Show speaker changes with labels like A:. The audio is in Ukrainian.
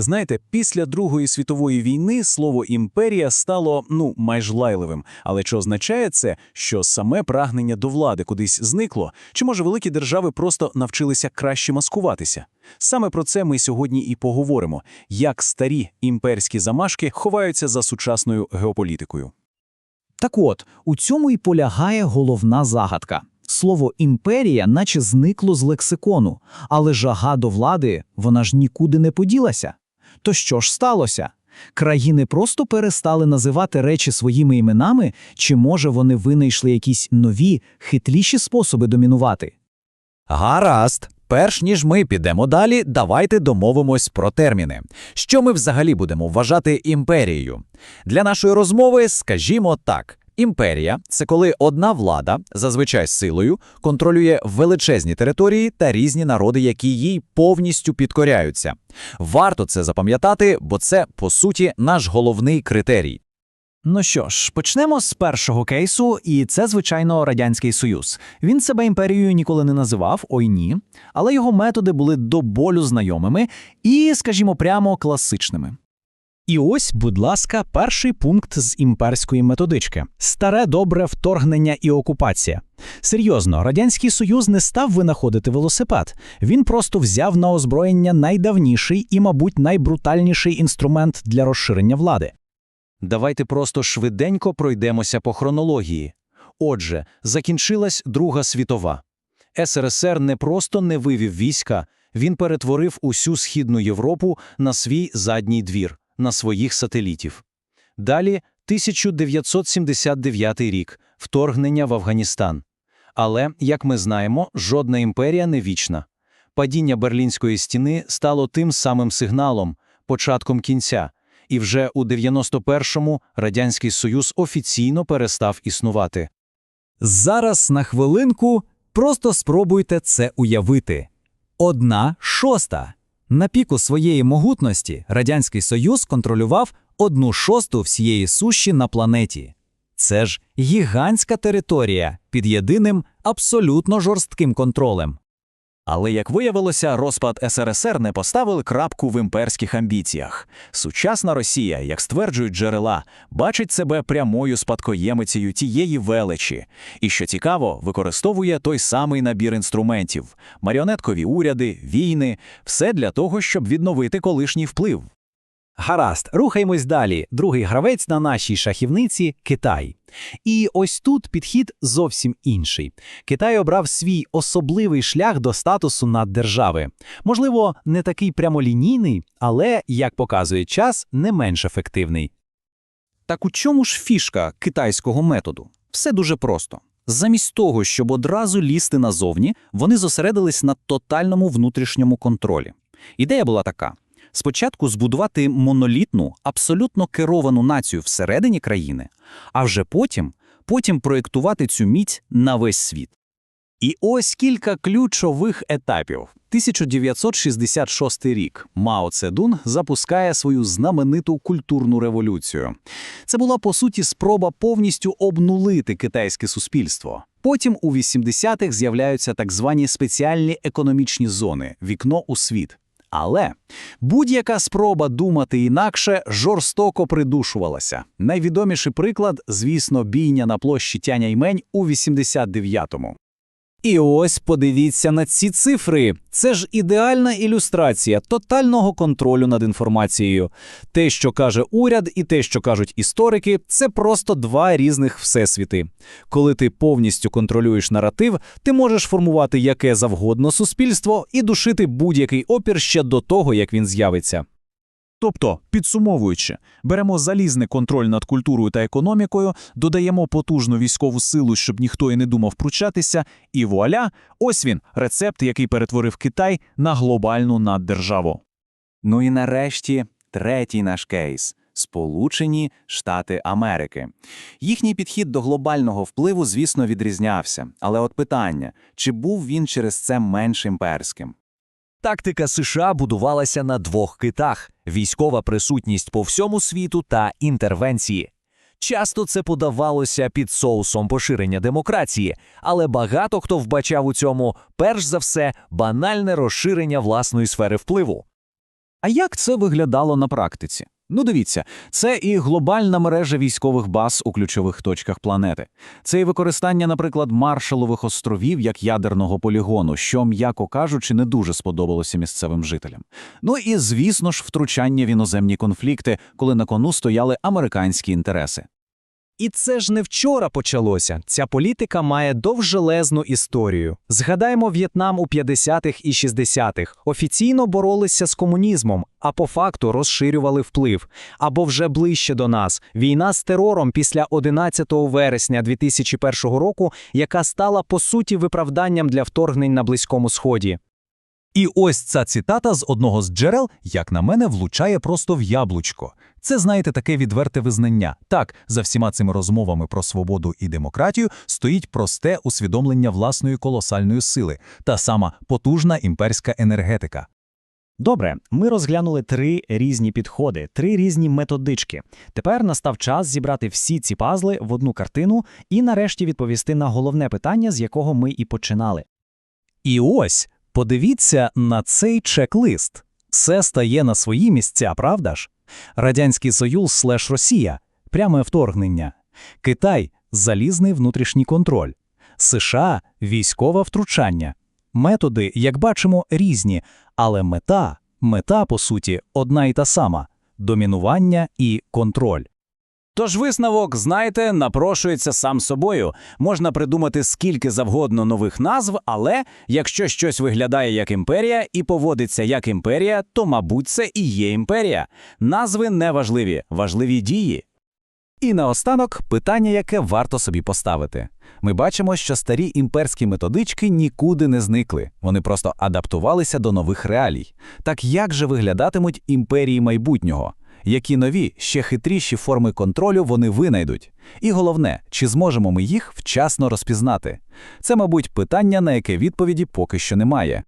A: Знаєте, після Другої світової війни слово імперія стало ну майже лайливим. Але чи означає це, що саме прагнення до влади кудись зникло? Чи може великі держави просто навчилися краще маскуватися? Саме про це ми сьогодні і поговоримо: як старі імперські замашки ховаються за сучасною геополітикою.
B: Так от, у цьому і полягає головна загадка. Слово імперія наче зникло з лексикону, але жага до влади, вона ж нікуди не поділася. То що ж сталося? Країни просто перестали називати речі своїми іменами, чи може вони винайшли якісь нові, хитріші способи домінувати?
C: Гаразд. Перш ніж ми підемо далі, давайте домовимось про терміни. Що ми взагалі будемо вважати імперією? Для нашої розмови скажімо так: імперія це коли одна влада, зазвичай силою, контролює величезні території та різні народи, які їй повністю підкоряються. Варто це запам'ятати, бо це по суті наш головний критерій.
B: Ну що ж, почнемо з першого кейсу, і це, звичайно, Радянський Союз. Він себе імперією ніколи не називав, ой ні, але його методи були до болю знайомими і, скажімо прямо, класичними. І ось, будь ласка, перший пункт з імперської методички: старе добре вторгнення і окупація. Серйозно, Радянський Союз не став винаходити велосипед. Він просто взяв на озброєння найдавніший і, мабуть, найбрутальніший інструмент для розширення влади.
C: Давайте просто швиденько пройдемося по хронології. Отже, закінчилась Друга світова. СРСР не просто не вивів війська, він перетворив усю Східну Європу на свій задній двір, на своїх сателітів. Далі 1979 рік – вторгнення в Афганістан. Але, як ми знаємо, жодна імперія не вічна. Падіння Берлінської стіни стало тим самим сигналом, початком кінця, і вже у 91-му Радянський Союз офіційно перестав існувати.
B: Зараз на хвилинку просто спробуйте це уявити. Одна шоста. На піку своєї могутності Радянський Союз контролював одну шосту всієї суші на планеті. Це ж гігантська територія під єдиним абсолютно жорстким контролем.
A: Але, як виявилося, розпад СРСР не поставили крапку в імперських амбіціях. Сучасна Росія, як стверджують джерела, бачить себе прямою спадкоємицею тієї величі. І, що цікаво, використовує той самий набір інструментів – маріонеткові уряди, війни – все для того, щоб відновити колишній вплив.
B: Гаразд, рухаємось далі. Другий гравець на нашій шахівниці Китай. І ось тут підхід зовсім інший. Китай обрав свій особливий шлях до статусу наддержави. Можливо, не такий прямолінійний, але, як показує час, не менш ефективний.
D: Так у чому ж фішка китайського методу? Все дуже просто. Замість того, щоб одразу лізти назовні, вони зосередились на тотальному внутрішньому контролі. Ідея була така: спочатку збудувати монолітну, абсолютно керовану націю всередині країни, а вже потім, потім проєктувати цю міць на весь світ.
A: І ось кілька ключових етапів. 1966 рік Мао Цедун запускає свою знамениту культурну революцію. Це була по суті спроба повністю обнулити китайське суспільство. Потім у 80-х з'являються так звані спеціальні економічні зони вікно у світ. Але будь-яка спроба думати інакше жорстоко придушувалася. Найвідоміший приклад, звісно, бійня на площі Тяняймень у 89-му.
B: І ось подивіться на ці цифри. Це ж ідеальна ілюстрація тотального контролю над інформацією. Те, що каже уряд, і те, що кажуть історики, це просто два різних всесвіти. Коли ти повністю контролюєш наратив, ти можеш формувати яке завгодно суспільство і душити будь-який опір ще до того, як він з'явиться.
A: Тобто, підсумовуючи, беремо залізний контроль над культурою та економікою, додаємо потужну військову силу, щоб ніхто і не думав пручатися, і вуаля, ось він, рецепт, який перетворив Китай на глобальну наддержаву. Ну і нарешті третій наш кейс – Сполучені Штати Америки. Їхній підхід до глобального впливу, звісно, відрізнявся. Але от питання, чи був він через це менш імперським?
C: Тактика США будувалася на двох китах: військова присутність по всьому світу та інтервенції. Часто це подавалося під соусом поширення демократії, але багато хто вбачав у цьому перш за все банальне розширення власної сфери впливу.
D: А як це виглядало на практиці? Ну, дивіться, це і глобальна мережа військових баз у ключових точках планети. Це і використання, наприклад, Маршалових островів як ядерного полігону, що, м'яко кажучи, не дуже сподобалося місцевим жителям. Ну і, звісно ж, втручання в іноземні конфлікти, коли на кону стояли американські інтереси.
B: І це ж не вчора почалося. Ця політика має довжелезну історію. Згадаємо В'єтнам у 50-х і 60-х. Офіційно боролися з комунізмом, а по факту розширювали вплив. Або вже ближче до нас війна з терором після 11 вересня 2001 року, яка стала по суті виправданням для вторгнень на Близькому Сході.
E: І ось ця цитата з одного з джерел, як на мене, влучає просто в яблучко. Це, знаєте, таке відверте визнання. Так, за всіма цими розмовами про свободу і демократію стоїть просте усвідомлення власної колосальної сили, та сама потужна імперська енергетика.
B: Добре, ми розглянули три різні підходи, три різні методички. Тепер настав час зібрати всі ці пазли в одну картину і нарешті відповісти на головне питання, з якого ми і починали.
D: І ось, подивіться на цей чек-лист. Все стає на свої місця, правда ж? Радянський Союз слеш Росія – пряме вторгнення. Китай – залізний внутрішній контроль. США – військове втручання. Методи, як бачимо, різні, але мета, мета, по суті, одна і та сама – домінування і контроль. Тож висновок, знаєте, напрошується сам собою. Можна придумати скільки завгодно нових назв, але якщо щось виглядає як імперія і поводиться як імперія, то, мабуть, це і є імперія. Назви не важливі, важливі дії. І наостанок питання, яке варто собі поставити. Ми бачимо, що старі імперські методички нікуди не зникли, вони просто адаптувалися до нових реалій. Так як же виглядатимуть імперії майбутнього? Які нові, ще хитріші форми контролю вони винайдуть? І головне, чи зможемо ми їх вчасно розпізнати? Це, мабуть, питання, на яке відповіді поки що немає.